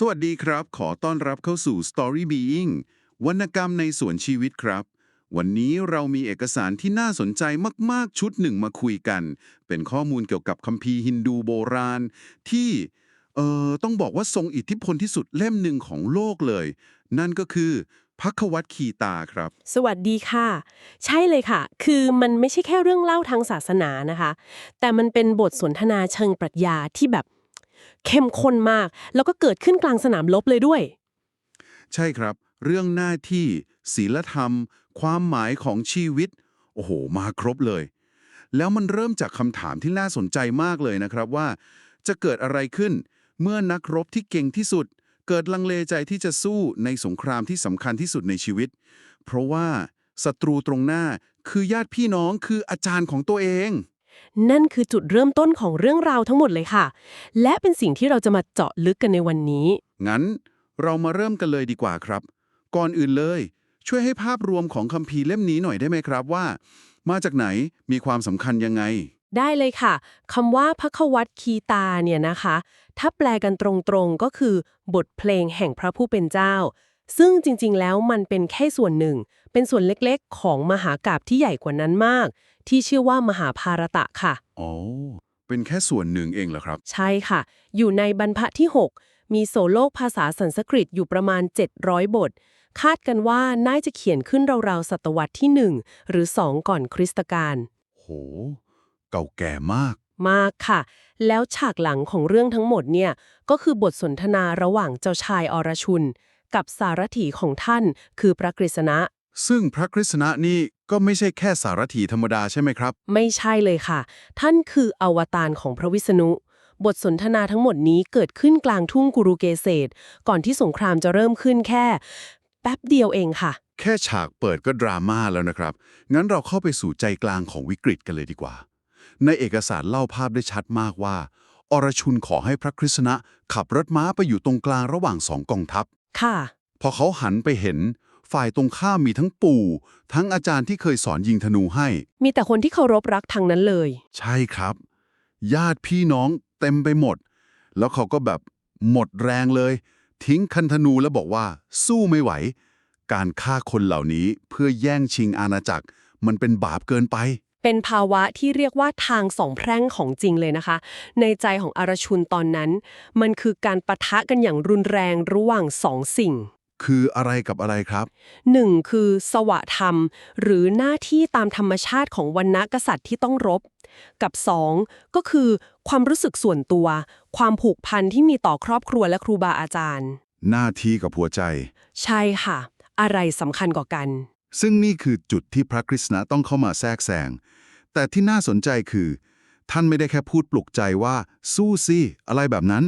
สวัสดีครับ ขอต้อนรับเข้าสู่ Story Being วรรณกรรมในสวนชีวิตครับ วันนี้เรามีเอกสารที่น่าสนใจมาก ๆ ชุดหนึ่งมาคุยกัน เป็นข้อมูลเกี่ยวกับคัมภีร์ฮินดูโบราณ ที่เอ่อต้องบอกว่าทรงอิทธิพลที่สุดเล่มหนึ่งของโลกเลย นั่นก็คือพักวัตคีตาครับ สวัสดีค่ะ ใช่เลยค่ะ คือมันไม่ใช่แค่เรื่องเล่าทางศาสนานะคะ แต่มันเป็นบทสนทนาเชิงปรัชญาที่แบบ เข้มข้นมาก แล้วก็เกิดขึ้นกลางสนามรบเลยด้วย ใช่ครับ เรื่องหน้าที่ศีลธรรม ความหมายของชีวิต โอ้โห มาครบเลย แล้วมันเริ่มจากคำถามที่น่าสนใจมากเลยนะครับว่า จะเกิดอะไรขึ้น เมื่อนักรบที่เก่งที่สุด เกิดลังเลใจที่จะสู้ในสงครามที่สำคัญที่สุดในชีวิต เพราะว่าศัตรูตรงหน้าคือญาติพี่น้องคืออาจารย์ของตัวเอง นั่นคือจุดเริ่มต้นของเรื่องราวทั้งหมดเลยค่ะ และเป็นสิ่งที่เราจะมาเจาะลึกกันในวันนี้ งั้นเรามาเริ่มกันเลยดีกว่าครับ ก่อนอื่นเลย ช่วยให้ภาพรวมของคัมภีร์เล่มนี้หน่อยได้ไหมครับว่า มาจากไหนมีความสำคัญยังไง ได้เลยค่ะคำว่าพระควัตคีตาเนี่ยนะคะ ถ้าแปลกันตรงๆก็คือบทเพลงแห่งพระผู้เป็นเจ้า ซึ่งจริงๆ แล้วมันเป็นแค่ส่วนหนึ่ง เป็นส่วนเล็กๆ ของมหากาบที่ใหญ่กว่านั้นมาก ที่ชื่อว่ามหาภารตะค่ะ อ๋อ เป็นแค่ส่วนหนึ่งเองเหรอครับ ใช่ค่ะ อยู่ในบรรพที่ 6 มีโสโลกภาษาสันสกฤตอยู่ประมาณ 700 บท คาดกันว่าน่าจะเขียนขึ้นราวๆ ศตวรรษที่ 1 หรือ 2 ก่อนคริสตกาลโห เก่าแก่มากมากค่ะ แล้วฉากหลังของเรื่องทั้งหมดเนี่ย ก็คือบทสนทนาระหว่างเจ้าชายอรชุน กับสารถีของท่าน คือพระกฤษณะ ซึ่งพระคริสณะนี่ก็ไม่ใช่แค่สารถีธรรมดาใช่ไหมครับ ไม่ใช่เลยค่ะ ท่านคืออวตารของพระวิษณุ บทสนทนาทั้งหมดนี้เกิดขึ้นกลางทุ่งกุรุเกเศษก่อนที่สงครามจะเริ่มขึ้นแค่ แป๊บเดียวเองค่ะ แค่ฉากเปิดก็ดราม่าแล้วนะครับ งั้นเราเข้าไปสู่ใจกลางของวิกฤตกันเลยดีกว่า ในเอกสารเล่าภาพได้ชัดมากว่าอรชุนขอให้พระคริสณะขับรถม้าไปอยู่ตรงกลางระหว่างสองกองทัพ ค่ะ พอเขาหันไปเห็น ฝ่ายตรงข้ามมีทั้งปู่ ทั้งอาจารย์ที่เคยสอนยิงธนูให้ มีแต่คนที่เคารพรักทางนั้นเลย ใช่ครับ ญาติพี่น้องเต็มไปหมด แล้วเขาก็แบบหมดแรงเลย ทิ้งคันธนูแล้วบอกว่าสู้ไม่ไหว การฆ่าคนเหล่านี้เพื่อแย่งชิงอาณาจักร มันเป็นบาปเกินไป เป็นภาวะที่เรียกว่าทางสองแพร่งของจริงเลยนะคะ ในใจของอารชุนตอนนั้น มันคือการปะทะกันอย่างรุนแรงระหว่างสองสิ่ง คืออะไรกับอะไรครับหนึ่งคือ สวะธรรม หรือหน้าที่ตามธรรมชาติของวรรณกษัตริย์ที่ต้องรบ กับสองก็คือ ความรู้สึกส่วนตัว ความผูกพันที่มีต่อครอบครัวและครูบาอาจารย์ หน้าที่กับหัวใจ ใช่ค่ะ อะไรสำคัญกว่ากัน ซึ่งนี่คือจุดที่พระคริสต์นะต้องเข้ามาแทรกแซง แต่ที่น่าสนใจคือ ท่านไม่ได้แค่พูดปลุกใจว่า สู้สิอะไรแบบนั้น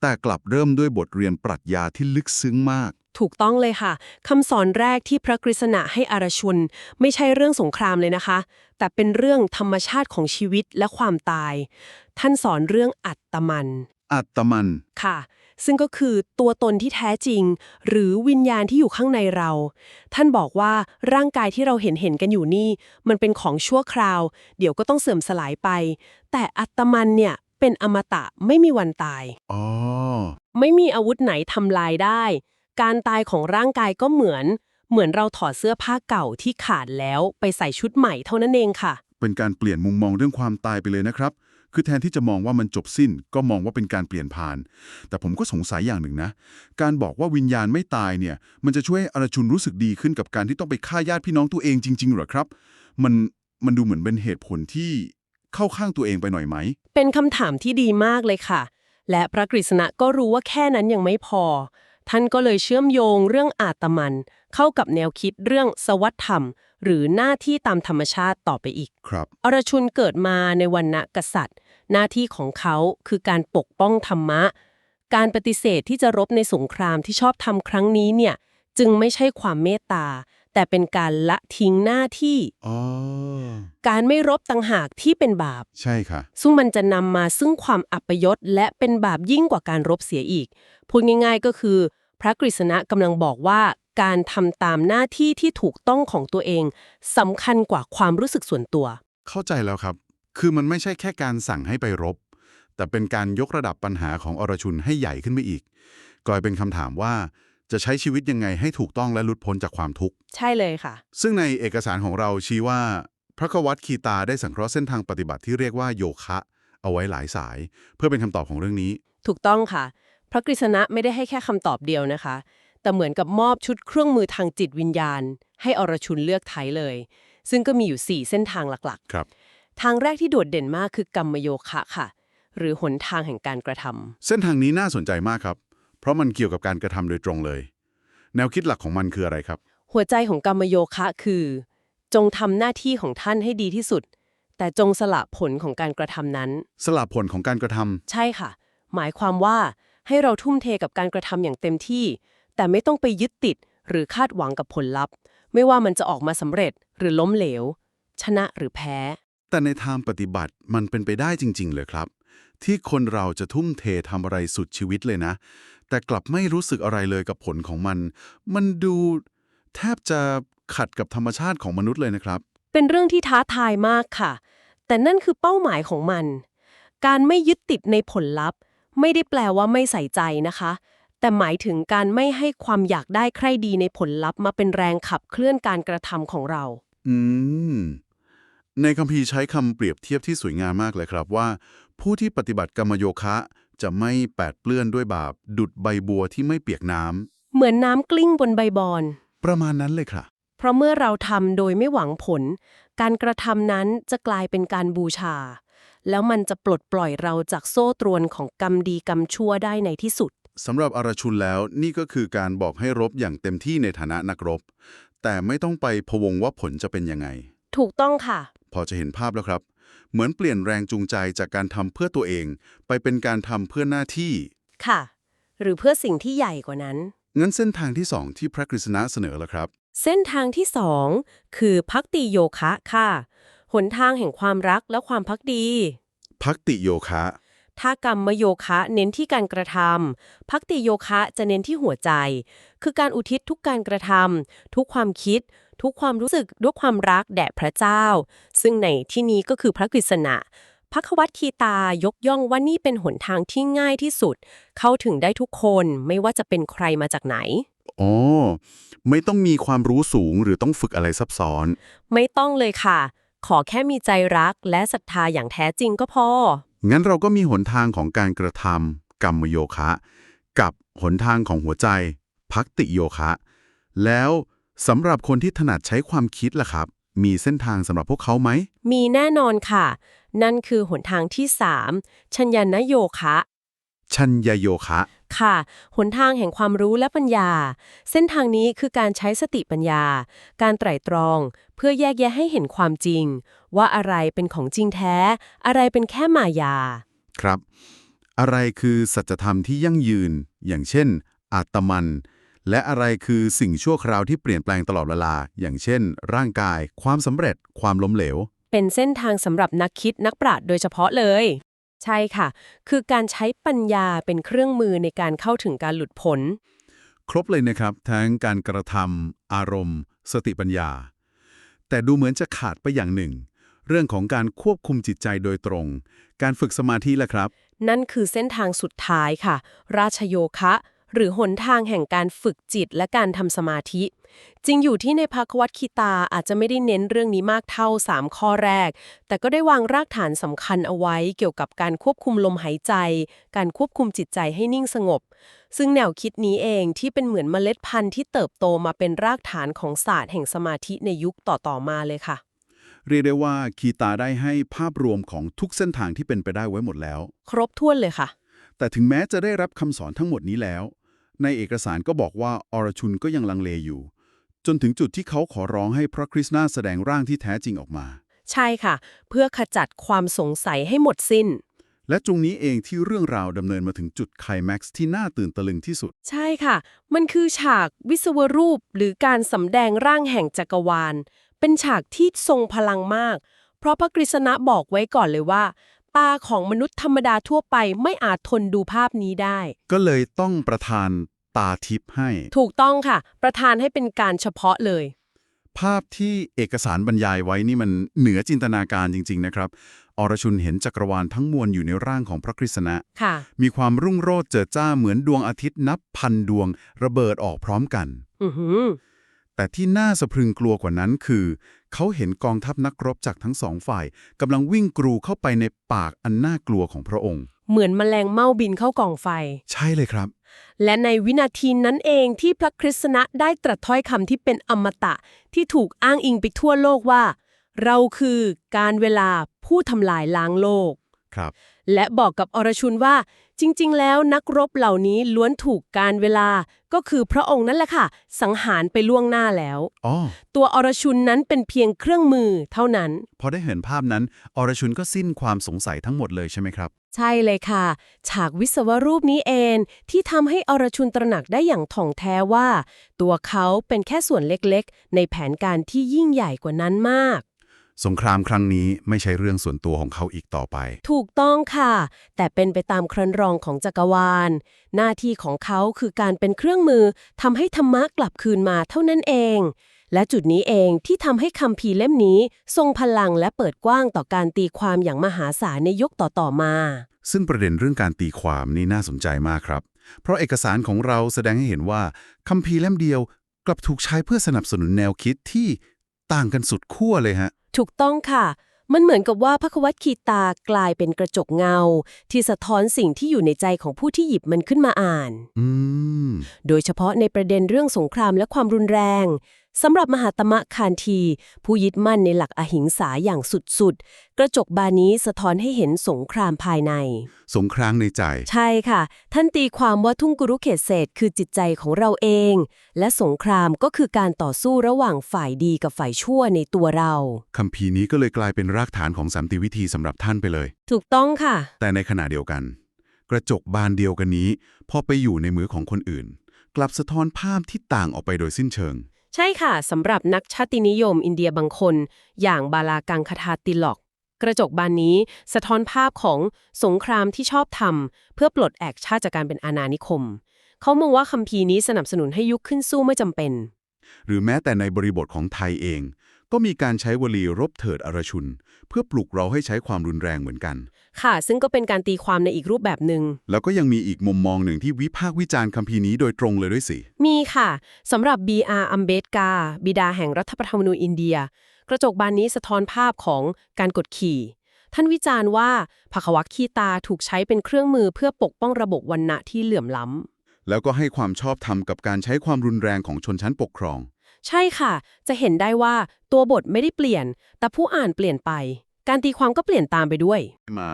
แต่กลับเริ่มด้วยบทเรียนปรัชญาที่ลึกซึ้งมาก ถูกต้องเลยค่ะคำสอนแรกที่พระกฤษณะให้อารชุน ไม่ใช่เรื่องสงครามเลยนะคะ แต่เป็นเรื่องธรรมชาติของชีวิตและความตาย ท่านสอนเรื่องอัตมัน อัตมันค่ะ ซึ่งก็คือตัวตนที่แท้จริง หรือวิญญาณที่อยู่ข้างในเรา ท่านบอกว่าร่างกายที่เราเห็นเห็นกันอยู่นี่ มันเป็นของชั่วคราว เดี๋ยวก็ต้องเสื่อมสลายไป แต่อัตมันเนี่ยเป็นอมตะไม่มีวันตายอ๋อไม่มีอาวุธไหนทำลายได้ การตายของร่างกายก็เหมือน เหมือนเราถอดเสื้อผ้าเก่าที่ขาดแล้วไปใส่ชุดใหม่เท่านั้นเองค่ะ เป็นการเปลี่ยนมุมมองเรื่องความตายไปเลยนะครับ คือแทนที่จะมองว่ามันจบสิ้น ก็มองว่าเป็นการเปลี่ยนผ่าน แต่ผมก็สงสัยอย่างหนึ่งนะ การบอกว่าวิญญาณไม่ตายเนี่ย มันจะช่วยให้อรชุนรู้สึกดีขึ้นกับการที่ต้องไปฆ่าญาติพี่น้องตัวเองจริงๆเหรอครับ มันมันดูเหมือนเป็นเหตุผลที่เข้าข้างตัวเองไปหน่อยไหม เป็นคำถามที่ดีมากเลยค่ะ และพระกฤษณะก็รู้ว่าแค่นั้นยังไม่พอ ท่านก็เลยเชื่อมโยงเรื่องอาตมัน เข้ากับแนวคิดเรื่องสวัสธรรม หรือหน้าที่ตามธรรมชาติต่อไปอีก ครับ อรชุนเกิดมาในวันณะกษัตริย์ หน้าที่ของเขาคือการปกป้องธรรมะ การปฏิเสธที่จะรบในสงครามที่ชอบทำครั้งนี้เนี่ย จึงไม่ใช่ความเมตตา แต่เป็นการละทิ้งหน้าที่อ๋อการไม่รบต่างหากที่เป็นบาป ใช่ค่ะ ซึ่งมันจะนำมาซึ่งความอัปยศและเป็นบาปยิ่งกว่าการรบเสียอีก พูดง่ายๆก็คือ พระกฤษณะกำลังบอกว่าการทำตามหน้าที่ที่ถูกต้องของตัวเองสำคัญกว่าความรู้สึกส่วนตัว เข้าใจแล้วครับ คือมันไม่ใช่แค่การสั่งให้ไปรบ แต่เป็นการยกระดับปัญหาของอรชุนให้ใหญ่ขึ้นไปอีกกลายเป็นคำถามว่าจะใช้ชีวิตยังไงให้ถูกต้องและหลุดพ้นจากความทุกข์ ใช่เลยค่ะ ซึ่งในเอกสารของเราชี้ว่า พระควัตคีตาได้สังเคราะห์เส้นทางปฏิบัติที่เรียกว่าโยคะ เอาไว้หลายสาย เพื่อเป็นคำตอบของเรื่องนี้ ถูกต้องค่ะ พระกฤษณะไม่ได้ให้แค่คำตอบเดียวนะคะ แต่เหมือนกับมอบชุดเครื่องมือทางจิตวิญญาณ ให้อรชุนเลือกใช้เลย ซึ่งก็มีอยู่ 4 เส้นทางหลักครับๆ ทางแรกที่โดดเด่นมากคือกรรมโยคะค่ะ หรือหนทางแห่งการกระทำเส้นทางนี้น่าสนใจมากครับ เพราะมันเกี่ยวกับการกระทำโดยตรงเลย แนวคิดหลักของมันคืออะไรครับ หัวใจของกรรมโยคะคือ จงทำหน้าที่ของท่านให้ดีที่สุด แต่จงสละผลของการกระทำนั้น สลับผลของการกระทำใช่ค่ะ หมายความว่าให้เราทุ่มเทกับการกระทำอย่างเต็มที่ แต่ไม่ต้องไปยึดติดหรือคาดหวังกับผลลัพธ์ ไม่ว่ามันจะออกมาสำเร็จหรือล้มเหลว ชนะหรือแพ้ แต่ในทางปฏิบัติมันเป็นไปได้จริง ๆ เลยครับ ที่คนเราจะทุ่มเททำอะไรสุดชีวิตเลยนะ แต่กลับไม่รู้สึกอะไรเลยกับผลของมัน มันดูแทบจะขัดกับธรรมชาติของมนุษย์เลยนะครับ เป็นเรื่องที่ท้าทายมากค่ะ แต่นั่นคือเป้าหมายของมัน การไม่ยึดติดในผลลัพธ์ ไม่ได้แปลว่าไม่ใส่ใจนะคะ แต่หมายถึงการไม่ให้ความอยากได้ใครดีในผลลัพธ์มาเป็นแรงขับเคลื่อนการกระทำของเรา อืม ในคัมภีร์ใช้คำเปรียบเทียบที่สวยงามมากเลยครับว่า ผู้ที่ปฏิบัติกรรมโยคะจะไม่แปดเปื้อนด้วยบาป ดุดใบบัวที่ไม่เปียกน้ำเหมือนน้ำกลิ้งบนใบบอน ประมาณนั้นเลยครับเพราะเมื่อเราทำโดยไม่หวังผล การกระทำนั้นจะกลายเป็นการบูชา แล้วมันจะปลดปล่อยเราจากโซ่ตรวนของกรรมดีกรรมชั่วได้ในที่สุดสำหรับอรชุนแล้วนี่ก็คือการบอกให้รบอย่างเต็มที่ในฐานะนักรบ แต่ไม่ต้องไปพะวงว่าผลจะเป็นยังไง ถูกต้องค่ะพอจะเห็นภาพแล้วครับ เหมือนเปลี่ยนแรงจูงใจจากการทำเพื่อตัวเอง ไปเป็นการทำเพื่อหน้าที่ ค่ะ หรือเพื่อสิ่งที่ใหญ่กว่านั้น งั้นเส้นทางที่สองที่พระกฤษณะเสนอแล้วครับ เส้นทางที่สองคือพักติโยคะค่ะ หนทางแห่งความรักและความพักดี พักติโยคะ ถ้ากรรมโยคะเน้นที่การกระทำพักติโยคะจะเน้นที่หัวใจ คือการอุทิศทุกการกระทำทุกความคิด ทุกความรู้สึกด้วยความรักแด่พระเจ้า ซึ่งในที่นี้ก็คือพระกฤษณะพระควัตคีตายกย่องว่านี่เป็นหนทางที่ง่ายที่สุด เข้าถึงได้ทุกคนไม่ว่าจะเป็นใครมาจากไหนอ๋อไม่ต้องมีความรู้สูงหรือต้องฝึกอะไรซับซ้อน ไม่ต้องเลยค่ะ ขอแค่มีใจรักและศรัทธาอย่างแท้จริงก็พอ งั้นเราก็มีหนทางของการกระทำกรรมโยคะ กับหนทางของหัวใจพักติโยคะ แล้ว สำหรับคนที่ถนัดใช้ความคิดล่ะครับ มีเส้นทางสำหรับพวกเขาไหม มีแน่นอนค่ะ นั่นคือหนทางที่ 3 ชัญญนโยคะ ชัญญโยคะ ค่ะ หนทางแห่งความรู้และปัญญา เส้นทางนี้คือการใช้สติปัญญา การไตร่ตรอง เพื่อแยกแยะให้เห็นความจริง ว่าอะไรเป็นของจริงแท้ อะไรเป็นแค่มายา ครับ อะไรคือสัจธรรมที่ยั่งยืน อย่างเช่น อาตมัน และอะไรคือสิ่งชั่วคราวที่เปลี่ยนแปลงตลอดเวลา อย่างเช่น ร่างกาย ความสำเร็จ ความล้มเหลว เป็นเส้นทางสำหรับนักคิดนักปราชญ์โดยเฉพาะเลย ใช่ค่ะ คือการใช้ปัญญาเป็นเครื่องมือในการเข้าถึงการหลุดพ้นครบเลยนะครับ ทั้งการกระทำอารมณ์ สติปัญญา แต่ดูเหมือนจะขาดไปอย่างหนึ่ง เรื่องของการควบคุมจิตใจโดยตรง การฝึกสมาธิแหละครับ นั่นคือเส้นทางสุดท้ายค่ะ ราชโยคะ หรือหนทางแห่งการฝึกจิตและการทำสมาธิ จริงอยู่ที่ในภาควัตคีตาอาจจะไม่ได้เน้นเรื่องนี้มากเท่า 3 ข้อแรก แต่ก็ได้วางรากฐานสำคัญเอาไว้เกี่ยวกับการควบคุมลมหายใจ การควบคุมจิตใจให้นิ่งสงบ ซึ่งแนวคิดนี้เองที่เป็นเหมือนเมล็ดพันธุ์ที่เติบโตมาเป็นรากฐานของศาสตร์แห่งสมาธิในยุคต่อๆมาเลยค่ะเรียกได้ว่าคีตาได้ให้ภาพรวมของทุกเส้นทางที่เป็นไปได้ไว้หมดแล้ว ครบถ้วนเลยค่ะ แต่ถึงแม้จะได้รับคำสอนทั้งหมดนี้แล้ว ในเอกสารก็บอกว่าอรชุนก็ยังลังเลอยู่ จนถึงจุดที่เขาขอร้องให้พระคริสต์นาแสดงร่างที่แท้จริงออกมา ใช่ค่ะ เพื่อขจัดความสงสัยให้หมดสิ้น และตรงนี้เองที่เรื่องราวดำเนินมาถึงจุดไคลแม็กซ์ที่น่าตื่นตะลึงที่สุด ใช่ค่ะ มันคือฉากวิศวรูปหรือการสำแดงร่างแห่งจักรวาล เป็นฉากที่ทรงพลังมาก เพราะพระกฤษณะบอกไว้ก่อนเลยว่า ตาของมนุษย์ธรรมดาทั่วไปไม่อาจทนดูภาพนี้ได้ ก็เลยต้องประทานตาทิพย์ให้ ถูกต้องค่ะ ประธานให้เป็นการเฉพาะเลย ภาพที่เอกสารบรรยายไว้นี่มันเหนือจินตนาการจริง ๆ นะครับ อรชุนเห็นจักรวาลทั้งมวลอยู่ในร่างของพระคริสนะค่ะ มีความรุ่งโรจน์เจิดจ้าเหมือนดวงอาทิตย์นับพันดวงระเบิดออกพร้อมกัน อือหือ แต่ที่น่าสะพรึงกลัวกว่านั้นคือ เขาเห็นกองทัพนักรบจากทั้งสองฝ่ายกำลังวิ่งกรูเข้าไปในปากอันน่ากลัวของพระองค์ เหมือนแมลงเม่าบินเข้ากองไฟ ใช่เลยครับ และในวินาทีนั้นเองที่พระคริสต์นะได้ตรัสถ้อยคำที่เป็นอมตะ ที่ถูกอ้างอิงไปทั่วโลกว่า เราคือการเวลาผู้ทำลายล้างโลกครับ และบอกกับอรชุนว่า จริงๆ แล้วนักรบเหล่านี้ล้วนถูกการเวลา ก็คือพระองค์นั่นแหละค่ะ สังหารไปล่วงหน้าแล้วอ๋อตัวอรชุนนั้นเป็นเพียงเครื่องมือเท่านั้น พอได้เห็นภาพนั้น อรชุนก็สิ้นความสงสัยทั้งหมดเลยใช่ไหมครับ ใช่เลยค่ะ ฉากวิศวรูปนี้เองที่ทำให้อรชุนตระหนักได้อย่างถ่องแท้ว่า ตัวเขาเป็นแค่ส่วนเล็กๆ ในแผนการที่ยิ่งใหญ่กว่านั้นมาก สงครามครั้งนี้ไม่ใช่เรื่องส่วนตัวของเขาอีกต่อไป ถูกต้องค่ะ แต่เป็นไปตามครันรองของจักรวาล หน้าที่ของเขาคือการเป็นเครื่องมือทำให้ธรรมะกลับคืนมาเท่านั้นเอง และจุดนี้เองที่ทำให้คัมภีร์เล่มนี้ ทรงพลังและเปิดกว้างต่อการตีความอย่างมหาศาลในยุคต่อๆมา ซึ่งประเด็นเรื่องการตีความนี่น่าสนใจมากครับ เพราะเอกสารของเราแสดงให้เห็นว่าคัมภีร์เล่มเดียว กลับถูกใช้เพื่อสนับสนุนแนวคิดที่ต่างกันสุดขั้วเลยฮะ ถูกต้องค่ะ มันเหมือนกับว่าพระควัตคีตากลายเป็นกระจกเงา ที่สะท้อนสิ่งที่อยู่ในใจของผู้ที่หยิบมันขึ้นมาอ่าน อืม โดยเฉพาะในประเด็นเรื่องสงครามและความรุนแรง สำหรับมหาตมะคานที ผู้ยึดมั่นในหลักอหิงสาอย่างสุดๆ กระจกบานนี้สะท้อนให้เห็นสงครามภายใน สงครามในใจ ใช่ค่ะ ท่านตีความว่าทุ่งกุรุเขตเศษคือจิตใจของเราเอง และสงครามก็คือการต่อสู้ระหว่างฝ่ายดีกับฝ่ายชั่วในตัวเราคัมภีร์นี้ก็เลยกลายเป็นรากฐานของสันติวิธีสำหรับท่านไปเลย ถูกต้องค่ะ แต่ในขณะเดียวกัน กระจกบานเดียวกันนี้ พอไปอยู่ในมือของคนอื่น กลับสะท้อนภาพที่ต่างออกไปโดยสิ้นเชิง ใช่ค่ะสำหรับนักชาตินิยมอินเดียบางคน อย่างบาลากังคทาติล็อก กระจกบานนี้สะท้อนภาพของสงครามที่ชอบทำเพื่อปลดแอกชาติจากการเป็นอาณานิคม เขามองว่าคัมภีร์นี้สนับสนุนให้ยุคขึ้นสู้ไม่จำเป็น หรือแม้แต่ในบริบทของไทยเอง ก็มีการใช้วลีรบเถิดอรชุน เพื่อปลุกเราให้ใช้ความรุนแรงเหมือนกัน ค่ะ ซึ่งก็เป็นการตีความในอีกรูปแบบหนึ่งแล้วก็ยังมีอีกมุมมองหนึ่งที่วิพากษ์วิจารณ์คัมภีร์นี้โดยตรงเลยด้วยสิ มีค่ะสำหรับ B.R. อัมเบดกา บิดาแห่งรัฐธรรมนูญอินเดีย กระจกบานนี้สะท้อนภาพของการกดขี่ ท่านวิจารณ์ว่าภควคีตาถูกใช้เป็นเครื่องมือเพื่อปกป้องระบบวันณะที่เหลื่อมล้ำแล้วก็ให้ความชอบธรรมกับการใช้ความรุนแรงของชนชั้นปกครอง ใช่ค่ะ จะเห็นได้ว่าตัวบทไม่ได้เปลี่ยน แต่ผู้อ่านเปลี่ยนไป การตีความก็เปลี่ยนตามไปด้วย มา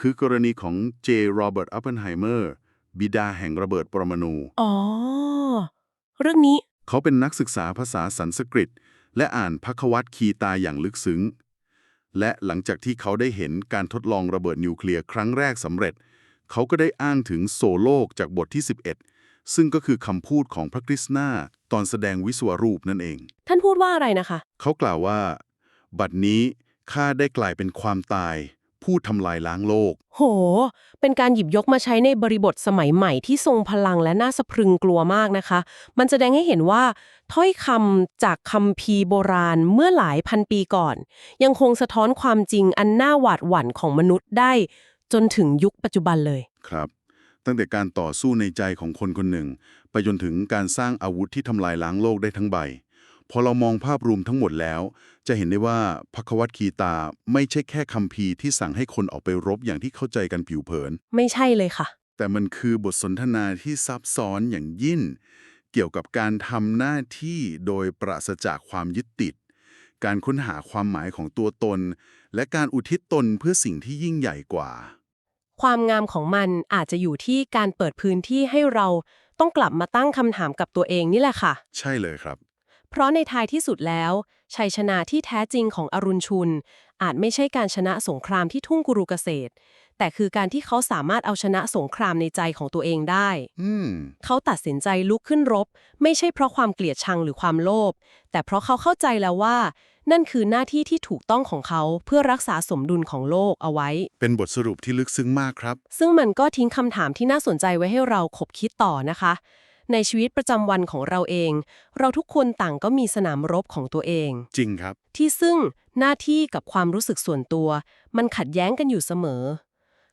คือกรณีของเจโรเบิร์ตอัปเพนไฮเมอร์บิดาแห่งระเบิดปรมาณูอ๋อ เรื่องนี้เขาเป็นนักศึกษาภาษาสันสกฤต และอ่านพักวัตคีตาอย่างลึกซึ้ง และหลังจากที่เขาได้เห็นการทดลองระเบิดนิวเคลียร์ครั้งแรกสำเร็จ เขาก็ได้อ้างถึงโซโลกจากบทที่ 11 ซึ่งก็คือคำพูดของพระคริสต์นาตอนแสดงวิศวรูปนั่นเอง ท่านพูดว่าอะไรนะคะ เขากล่าวว่า บัดนี้ข้าได้กลายเป็นความตาย ผู้ทำลายล้างโลก โห เป็นการหยิบยกมาใช้ในบริบทสมัยใหม่ที่ทรงพลังและน่าสะพรึงกลัวมากนะคะ มันแสดงให้เห็นว่า ถ้อยคำจากคำพีร์โบราณเมื่อหลายพันปีก่อน ยังคงสะท้อนความจริงอันน่าหวาดหวั่นของมนุษย์ได้ จนถึงยุคปัจจุบันเลย ครับ ตั้งแต่การต่อสู้ในใจของคนคนหนึ่ง ไปจนถึงการสร้างอาวุธที่ทำลายล้างโลกได้ทั้งใบ พอเรามองภาพรวมทั้งหมดแล้ว จะเห็นได้ว่าพักวัตคีตาไม่ใช่แค่คำพีร์ที่สั่งให้คนออกไปรบอย่างที่เข้าใจกันผิวเผิน ไม่ใช่เลยค่ะ แต่มันคือบทสนทนาที่ซับซ้อนอย่างยิ่งเกี่ยวกับการทำหน้าที่โดยปราศจากความยึดติด การค้นหาความหมายของตัวตน และการอุทิศตนเพื่อสิ่งที่ยิ่งใหญ่กว่า ความงามของมันอาจจะอยู่ที่การเปิดพื้นที่ให้เราต้องกลับมาตั้งคำถามกับตัวเองนี่แหละค่ะ ใช่เลยครับ เพราะในท้ายที่สุดแล้ว ชัยชนะที่แท้จริงของอรุณชุน อาจไม่ใช่การชนะสงครามที่ทุ่งกุรุเกษตร แต่คือการที่เขาสามารถเอาชนะสงครามในใจของตัวเองได้ อืม เขาตัดสินใจลุกขึ้นรบ ไม่ใช่เพราะความเกลียดชังหรือความโลภแต่เพราะเขาเข้าใจแล้วว่า นั่นคือหน้าที่ที่ถูกต้องของเขาเพื่อรักษาสมดุลของโลกเอาไว้ เป็นบทสรุปที่ลึกซึ้งมากครับ ซึ่งมันก็ทิ้งคำถามที่น่าสนใจไว้ให้เราคบคิดต่อนะคะ ในชีวิตประจำวันของเราเอง เราทุกคนต่างก็มีสนามรบของตัวเอง จริงครับ ที่ซึ่งหน้าที่กับความรู้สึกส่วนตัว มันขัดแย้งกันอยู่เสมอ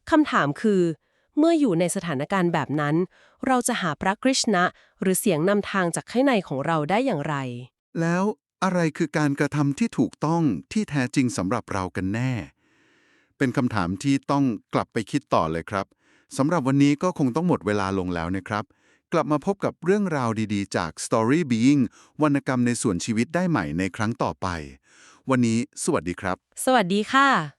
คำถามคือ เมื่ออยู่ในสถานการณ์แบบนั้น เราจะหาพระกฤษณะ หรือเสียงนำทางจากข้างในของเราได้อย่างไร แล้วอะไรคือการกระทำที่ถูกต้องที่แท้จริงสำหรับเรากันแน่ เป็นคำถามที่ต้องกลับไปคิดต่อเลยครับสำหรับวันนี้ก็คงต้องหมดเวลาลงแล้วนะครับ กลับมาพบกับเรื่องราวดีๆ จาก Story Being วรรณกรรมในส่วนชีวิตได้ใหม่ในครั้งต่อไป วันนี้ สวัสดีครับ สวัสดีค่ะ